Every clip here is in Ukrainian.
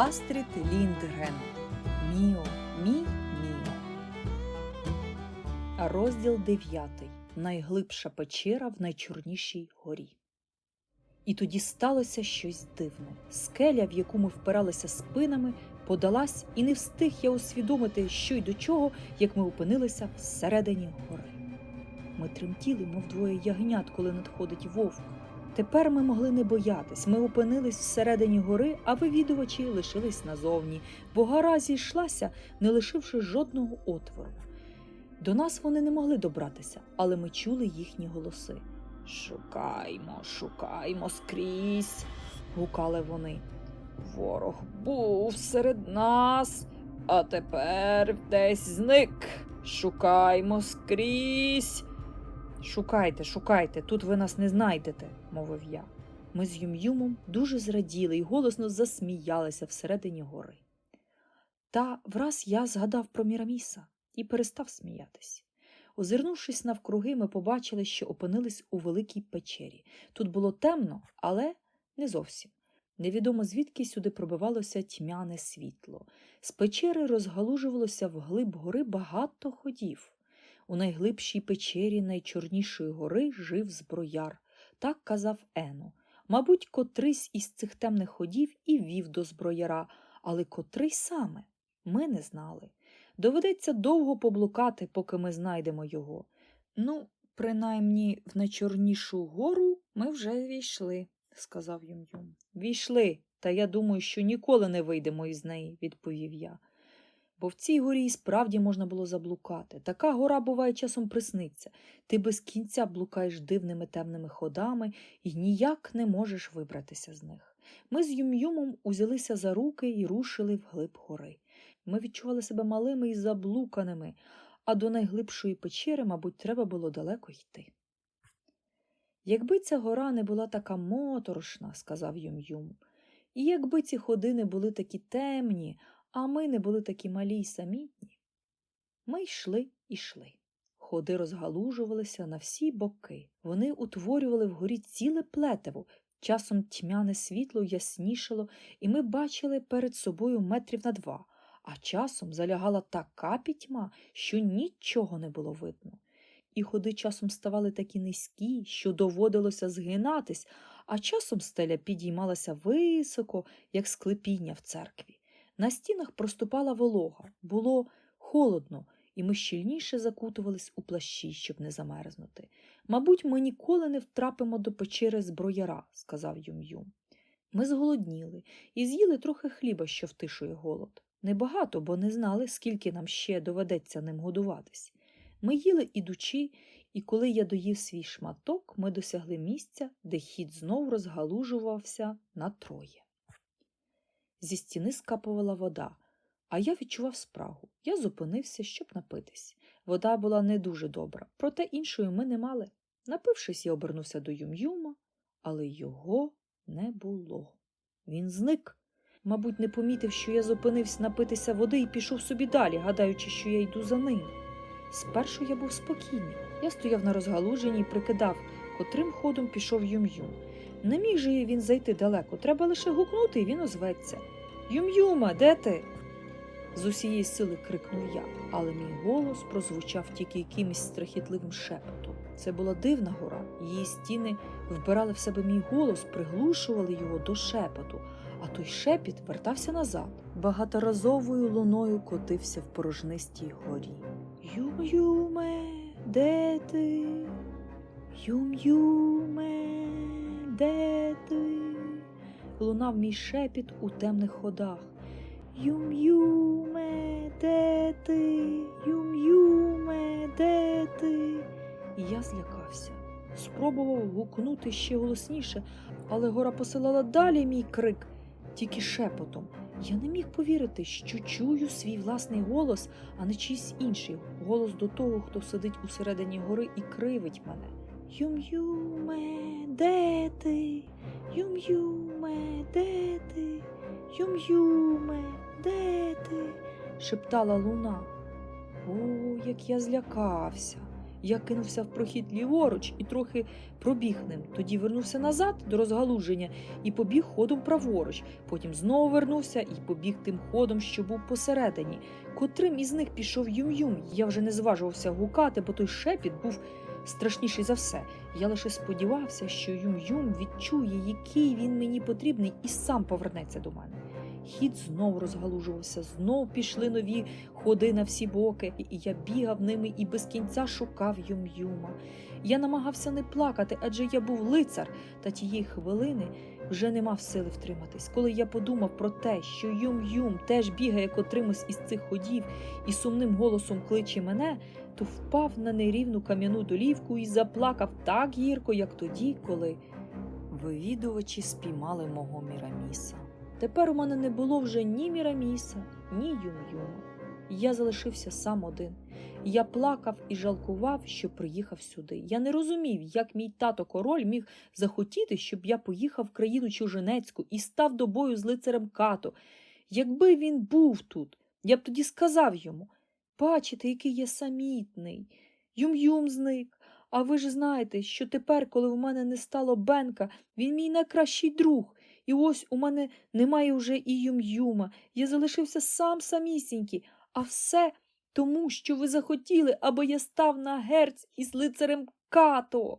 Астрід Ліндгрен. Міо, мі, міо. Розділ 9. Найглибша печера в найчорнішій горі. І тоді сталося щось дивне. Скеля, в яку ми впиралися спинами, подалась, і не встиг я усвідомити, що й до чого, як ми опинилися всередині гори. Ми тремтіли, мов двоє ягнят, коли надходить вовк. Тепер ми могли не боятись. Ми опинились всередині гори, а вивідувачі лишились назовні, бо гора зійшлася, не лишивши жодного отвору. До нас вони не могли добратися, але ми чули їхні голоси. Шукаймо, шукаймо скрізь, гукали вони. Ворог був серед нас, а тепер десь зник. Шукаймо скрізь. Шукайте, шукайте, тут ви нас не знайдете, мовив я. Ми з Юм-Юмом дуже зраділи і голосно засміялися всередині гори. Та враз я згадав про Міраміса і перестав сміятись. Озирнувшись навкруги, ми побачили, що опинились у великій печері. Тут було темно, але не зовсім. Невідомо звідки сюди пробивалося тьмяне світло. З печери розгалужувалося вглиб гори багато ходів. У найглибшій печері найчорнішої гори жив зброяр, так казав Ено. Мабуть, котрийсь із цих темних ходів і вів до зброяра, але котрий саме ми не знали. Доведеться довго поблукати, поки ми знайдемо його. Ну, принаймні, в найчорнішу гору ми вже війшли, сказав Юм-Юм. Війшли, та я думаю, що ніколи не вийдемо із неї, відповів я. Бо в цій горі і справді можна було заблукати. Така гора буває часом присниться. Ти без кінця блукаєш дивними темними ходами і ніяк не можеш вибратися з них. Ми з Юм-Юмом узялися за руки і рушили вглиб гори. Ми відчували себе малими і заблуканими, а до найглибшої печери, мабуть, треба було далеко йти. Якби ця гора не була така моторошна, сказав Юм-Юм, і якби ці ходи були такі темні, а ми не були такі малі й самітні. Ми йшли і йшли. Ходи розгалужувалися на всі боки. Вони утворювали вгорі ціле плетиво. Часом тьмяне світло яснішало, і ми бачили перед собою метрів на два, а часом залягала така пітьма, що нічого не було видно. І ходи часом ставали такі низькі, що доводилося згинатись, а часом стеля підіймалася високо, як склепіння в церкві. На стінах проступала волога, було холодно, і ми щільніше закутувались у плащі, щоб не замерзнути. Мабуть, ми ніколи не втрапимо до печери зброяра, сказав Юм-Юм. Ми зголодніли і з'їли трохи хліба, що втишує голод. Небагато, бо не знали, скільки нам ще доведеться ним годуватись. Ми їли ідучи, і коли я доїв свій шматок, ми досягли місця, де хід знов розгалужувався на троє. Зі стіни скапувала вода, а я відчував спрагу. Я зупинився, щоб напитись. Вода була не дуже добра, проте іншої ми не мали. Напившись, я обернувся до Юм-Юма, але його не було. Він зник. Мабуть, не помітив, що я зупинився напитися води і пішов собі далі, гадаючи, що я йду за ним. Спершу я був спокійний. Я стояв на розгалуженні і прикидав, котрим ходом пішов Юм-Юм. Не міг же він зайти далеко, треба лише гукнути, і він озветься. Юм-Юма, де ти? З усієї сили крикнув я, але мій голос прозвучав тільки якимось страхітливим шепотом. Це була дивна гора, її стіни вбирали в себе мій голос, приглушували його до шепоту, а той шепіт вертався назад. Багаторазовою луною котився в порожнистій горі. Юм-Юме, де ти? Юм-Юме, де ти? Лунав мій шепіт у темних ходах. Юм-Юме, де ти? Юм-Юме, де ти? І я злякався. Спробував гукнути ще голосніше, але гора посилала далі мій крик, тільки шепотом. Я не міг повірити, що чую свій власний голос, а не чийсь інший голос до того, хто сидить усередині гори і кривить мене. Юм-Юме, де ти? Юм-Юме, де ти? Юм-Юме, де ти? шептала луна. О, як я злякався. Я кинувся в прохід ліворуч і трохи пробіг ним. Тоді вернувся назад до розгалуження і побіг ходом праворуч. Потім знову вернувся і побіг тим ходом, що був посередині. Котрим із них пішов юм-юм. Я вже не зважувався гукати, бо той шепіт був страшніший за все. Я лише сподівався, що Юм-Юм відчує, який він мені потрібний, і сам повернеться до мене. Хід знову розгалужувався, знов пішли нові ходи на всі боки, і я бігав ними і без кінця шукав Юм-Юма. Я намагався не плакати, адже я був лицар, та тієї хвилини вже не мав сили втриматись. Коли я подумав про те, що Юм-Юм теж бігає котримось із цих ходів і сумним голосом кличе мене, то впав на нерівну кам'яну долівку і заплакав так гірко, як тоді, коли вивідувачі спіймали мого Міраміса. Тепер у мене не було вже ні Міраміса, ні Юм-Юма. Я залишився сам один. Я плакав і жалкував, що приїхав сюди. Я не розумів, як мій тато король міг захотіти, щоб я поїхав в країну чужинецьку і став до бою з лицарем Като. Якби він був тут, я б тоді сказав йому бачите, який я самітний. Юм-Юм зник. А ви ж знаєте, що тепер, коли в мене не стало Бенка, він мій найкращий друг. І ось у мене немає вже і Юм-Юма. Я залишився сам самісінький, а все тому, що ви захотіли, аби я став на герць із лицарем Като.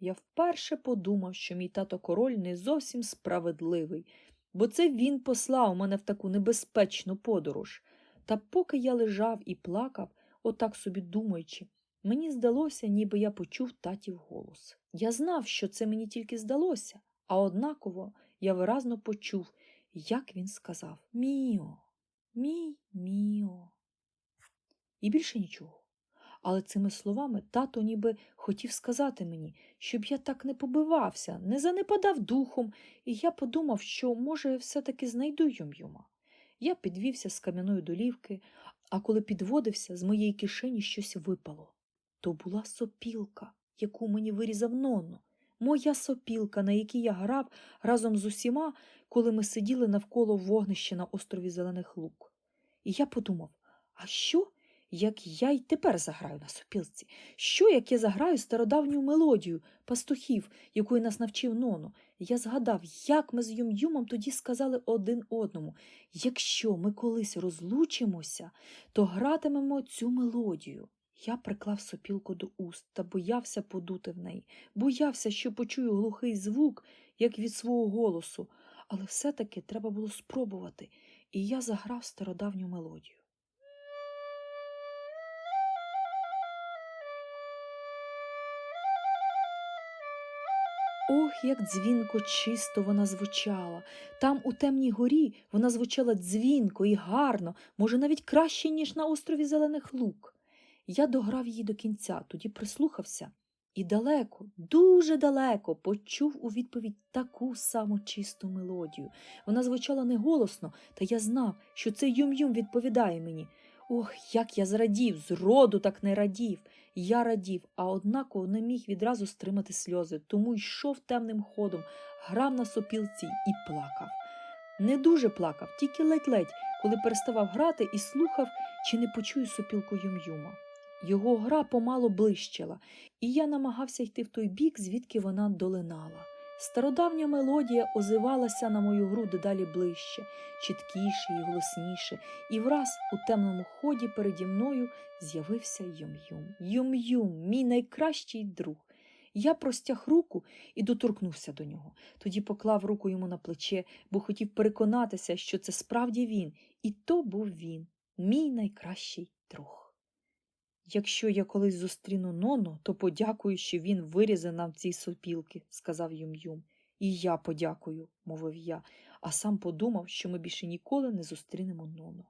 Я вперше подумав, що мій тато король не зовсім справедливий, бо це він послав мене в таку небезпечну подорож. Та поки я лежав і плакав, отак собі думаючи, мені здалося, ніби я почув татів голос. Я знав, що це мені тільки здалося, а однаково я виразно почув, як він сказав Міо, мій міо. І більше нічого. Але цими словами тато ніби хотів сказати мені, щоб я так не побивався, не занепадав духом, і я подумав, що, може, все-таки знайду Юм-Юма. Я підвівся з кам'яної долівки, а коли підводився, з моєї кишені щось випало. То була сопілка, яку мені вирізав Нонно. Моя сопілка, на якій я грав разом з усіма, коли ми сиділи навколо вогнища на острові Зелених Лук. І я подумав, а що, як я й тепер заграю на сопілці? Що, як я заграю стародавню мелодію пастухів, якої нас навчив Ноно? Я згадав, як ми з Юм-Юмом тоді сказали один одному якщо ми колись розлучимося, то гратимемо цю мелодію. Я приклав сопілку до уст та боявся подути в неї, боявся, що почую глухий звук, як від свого голосу, але все-таки треба було спробувати, і я заграв стародавню мелодію. Ох, як дзвінко чисто вона звучала. Там, у темній горі, вона звучала дзвінко і гарно, може, навіть краще, ніж на острові Зелених Лук. Я дограв її до кінця, тоді прислухався і далеко, дуже далеко почув у відповідь таку саму чисту мелодію. Вона звучала неголосно, та я знав, що це Юм-Юм відповідає мені. Ох, як я зрадів, зроду так не радів. Я радів, а однаково не міг відразу стримати сльози, тому йшов темним ходом, грав на сопілці і плакав. Не дуже плакав, тільки ледь-ледь, коли переставав грати і слухав, чи не почую сопілку Юм-Юма. Його гра помало блищила, і я намагався йти в той бік, звідки вона долинала. Стародавня мелодія озивалася на мою гру дедалі ближче, чіткіше і голосніше, і враз у темному ході переді мною з'явився Юм-Юм. Юм-Юм, мій найкращий друг. Я простяг руку і доторкнувся до нього. Тоді поклав руку йому на плече, бо хотів переконатися, що це справді він, і то був він, мій найкращий друг. Якщо я колись зустріну Ноно, то подякую, що він вирізав нам ці сопілки, сказав Юм-Юм. І я подякую, мовив я, а сам подумав, що ми більше ніколи не зустрінемо Ноно.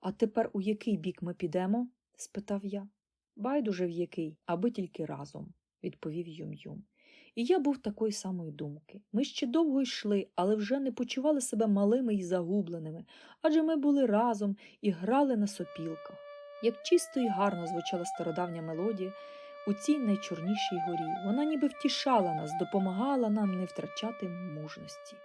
А тепер у який бік ми підемо? спитав я. Байдуже в який, аби тільки разом, відповів Юм-Юм. І я був такої самої думки. Ми ще довго йшли, але вже не почували себе малими і загубленими, адже ми були разом і грали на сопілках. Як чисто і гарно звучала стародавня мелодія у цій найчорнішій горі. Вона ніби втішала нас, допомагала нам не втрачати мужності.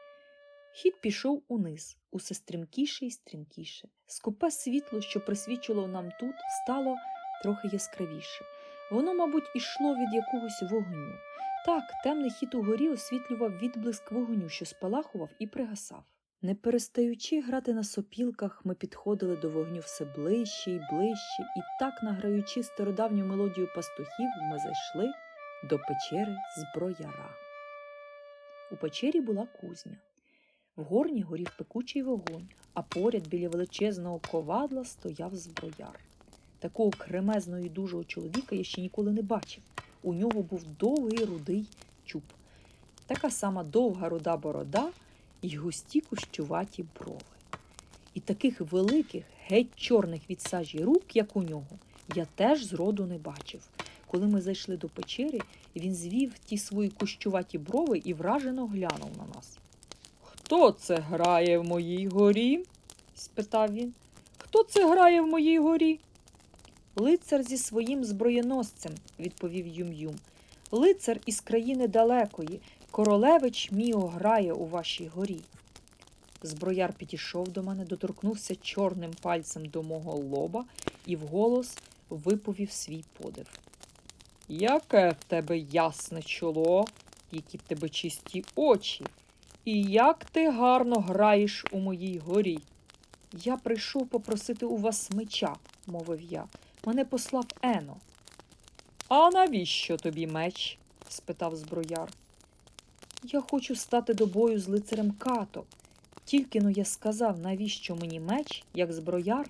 Хід пішов униз, усе стрімкіше і стрімкіше. Скупе світло, що присвічило нам тут, стало трохи яскравіше. Воно, мабуть, ішло від якогось вогню. Так, темний хід угорі освітлював відблиск вогню, що спалахував і пригасав. Не перестаючи грати на сопілках, ми підходили до вогню все ближче і ближче, і так, награючи стародавню мелодію пастухів, ми зайшли до печери зброяра. У печері була кузня. В горні горів пекучий вогонь, а поряд біля величезного ковадла стояв зброяр. Такого кремезного і дужого чоловіка я ще ніколи не бачив. У нього був довгий рудий чуб, така сама довга руда борода і густі кущуваті брови. І таких великих, геть чорних від сажі рук, як у нього, я теж зроду не бачив. Коли ми зайшли до печери, він звів ті свої кущуваті брови і вражено глянув на нас. Хто це грає в моїй горі? спитав він. Хто це грає в моїй горі? Лицар зі своїм зброєносцем, відповів Юм-Юм. Лицар із країни далекої. Королевич міо грає у вашій горі. Зброяр підійшов до мене, доторкнувся чорним пальцем до мого лоба і вголос виповів свій подив. Яке в тебе ясне чоло, які в тебе чисті очі, і як ти гарно граєш у моїй горі. Я прийшов попросити у вас меча, мовив я. Мене послав Ено. А навіщо тобі меч? спитав зброяр. Я хочу стати до бою з лицарем Като. Тільки но я сказав, навіщо мені меч, як зброяр?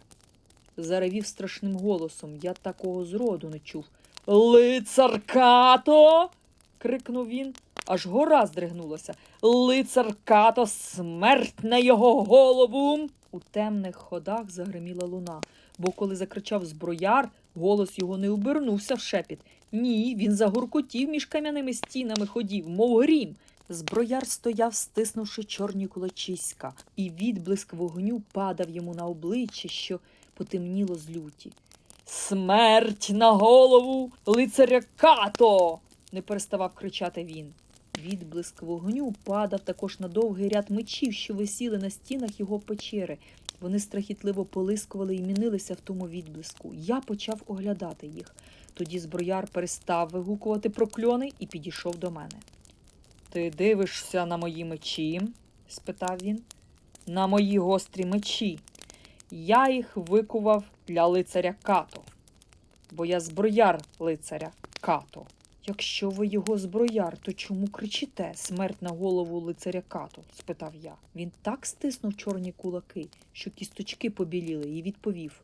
Заревів страшним голосом, я такого зроду не чув. Лицар Като. крикнув він, аж гора здригнулася. Лицар Като, смерть на його голову. У темних ходах загриміла луна, бо коли закричав зброяр, голос його не обернувся в шепіт. Ні, він загуркотів між кам'яними стінами ходів, мов грім. Зброяр стояв, стиснувши чорні кулачиська, і відблиск вогню падав йому на обличчя, що потемніло з люті. Смерть на голову лицаря Като. не переставав кричати він. Відблиск вогню падав також на довгий ряд мечів, що висіли на стінах його печери. Вони страхітливо полискували і мінилися в тому відблиску. Я почав оглядати їх. Тоді зброяр перестав вигукувати прокльони і підійшов до мене. Ти дивишся на мої мечі? спитав він. На мої гострі мечі. Я їх викував для лицаря Като, бо я зброяр лицаря Като. Якщо ви його зброяр, то чому кричите смерть на голову лицаря Като? спитав я. Він так стиснув чорні кулаки, що кісточки побіліли, і відповів.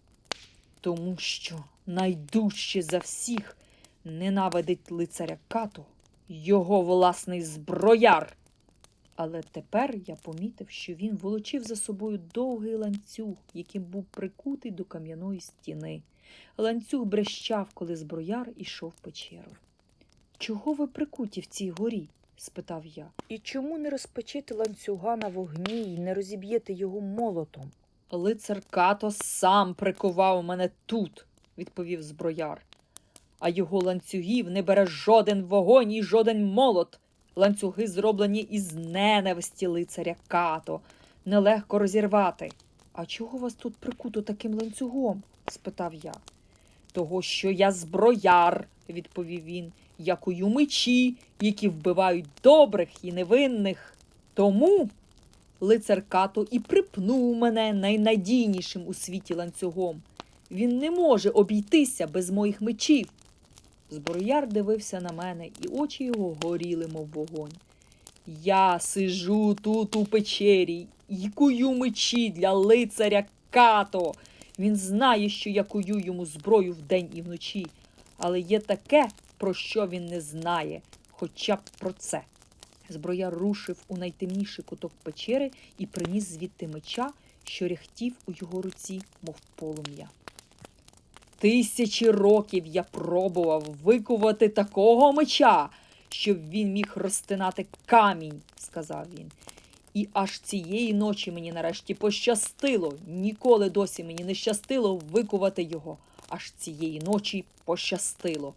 Тому що найдужче за всіх ненавидить лицаря Като його власний зброяр. Але тепер я помітив, що він волочив за собою довгий ланцюг, яким був прикутий до кам'яної стіни. Ланцюг брещав, коли зброяр ішов печеру. Чого ви прикуті в цій горі? спитав я. І чому не розпечете ланцюга на вогні і не розіб'єте його молотом? Лицар Като сам прикував мене тут, відповів зброяр. А його ланцюгів не бере жоден вогонь і жоден молот. Ланцюги зроблені із ненависті лицаря Като. Нелегко розірвати. А чого вас тут прикуто таким ланцюгом? спитав я. Того, що я зброяр, відповів він, я мечі, які вбивають добрих і невинних. Тому лицар Като і припнув мене найнадійнішим у світі ланцюгом. Він не може обійтися без моїх мечів. Зброяр дивився на мене, і очі його горіли, мов вогонь. Я сижу тут у печері і кую мечі для лицаря Като. Він знає, що я кую йому зброю вдень і вночі, але є таке, про що він не знає, хоча б про це. Зброяр рушив у найтемніший куток печери і приніс звідти меча, що ряхтів у його руці, мов полум'я. Тисячі років я пробував викувати такого меча, щоб він міг розтинати камінь, сказав він. І аж цієї ночі мені нарешті пощастило. Ніколи досі мені не щастило викувати його. Аж цієї ночі пощастило.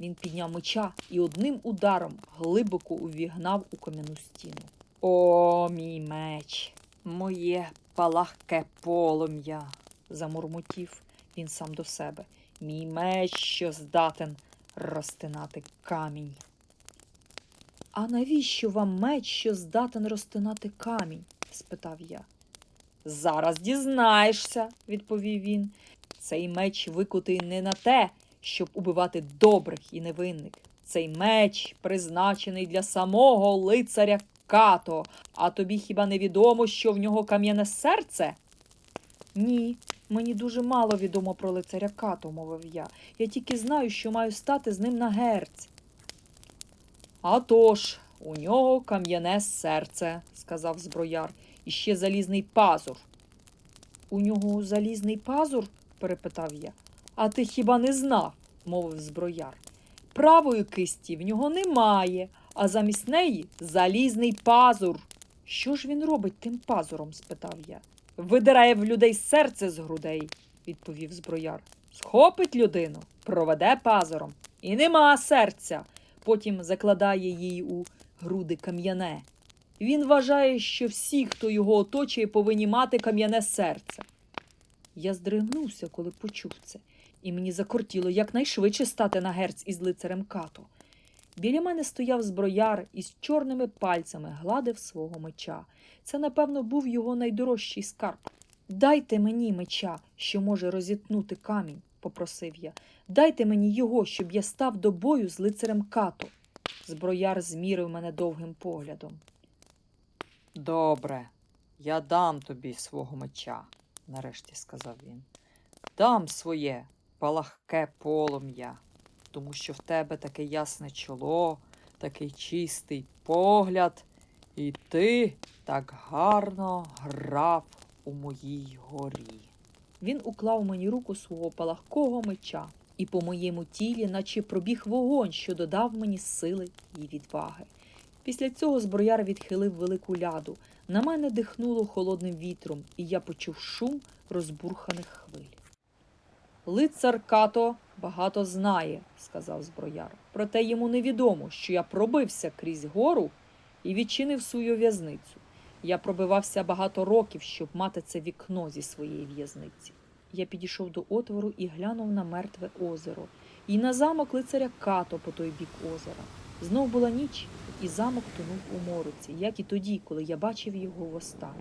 Він підняв меча і одним ударом глибоко увігнав у кам'яну стіну. О, мій меч, моє палахке полум'я, замурмотів він сам до себе. мій меч, що здатен розтинати камінь. А навіщо вам меч, що здатен розтинати камінь? спитав я. Зараз дізнаєшся, відповів він. Цей меч викутий не на те, щоб убивати добрих і невинних. Цей меч призначений для самого лицаря Като. А тобі хіба не відомо, що в нього кам'яне серце? Ні, мені дуже мало відомо про лицаря Като, мовив я. Я тільки знаю, що маю стати з ним на герць. «А тож, у нього кам'яне серце, сказав зброяр, і ще залізний пазур. У нього залізний пазур? перепитав я. А ти хіба не знав? мовив зброяр. Правої кисті в нього немає, а замість неї залізний пазур. Що ж він робить тим пазуром? спитав я. Видирає в людей серце з грудей, відповів зброяр. Схопить людину, проведе пазуром, і нема серця. Потім закладає їй у груди кам'яне. Він вважає, що всі, хто його оточує, повинні мати кам'яне серце. Я здригнувся, коли почув це, і мені закортіло якнайшвидше стати на герць із лицарем Като. Біля мене стояв зброяр і з чорними пальцями гладив свого меча. Це, напевно, був його найдорожчий скарб. Дайте мені меча, що може розітнути камінь, попросив я. Дайте мені його, щоб я став до бою з лицарем Като. Зброяр змірив мене довгим поглядом. Добре, я дам тобі свого меча, нарешті сказав він. Дам своє палахке полум'я, тому що в тебе таке ясне чоло, такий чистий погляд, і ти так гарно грав у моїй горі. Він уклав мені руку свого палахкого меча, і по моєму тілі, наче пробіг вогонь, що додав мені сили і відваги. Після цього зброяр відхилив велику ляду. На мене дихнуло холодним вітром, і я почув шум розбурханих хвиль. Лицар Като багато знає, сказав зброяр. Проте йому невідомо, що я пробився крізь гору і відчинив свою в'язницю. Я пробивався багато років, щоб мати це вікно зі своєї в'язниці. Я підійшов до отвору і глянув на мертве озеро, і на замок лицаря Като по той бік озера. Знов була ніч, і замок тонув у мороці, як і тоді, коли я бачив його востаннє.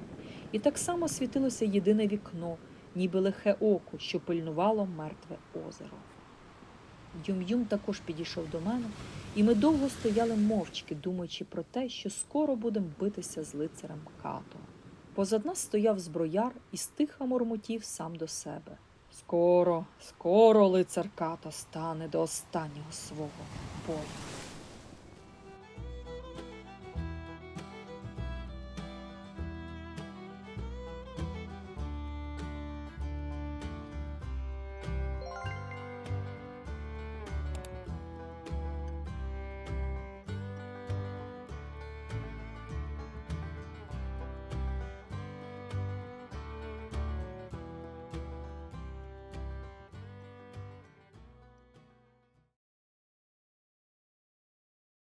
І так само світилося єдине вікно, ніби лихе око, що пильнувало мертве озеро. Юм-Юм також підійшов до мене, і ми довго стояли мовчки, думаючи про те, що скоро будемо битися з лицарем Като. Позад нас стояв зброяр і стиха мурмотів сам до себе. Скоро, скоро лицар Като стане до останнього свого бою.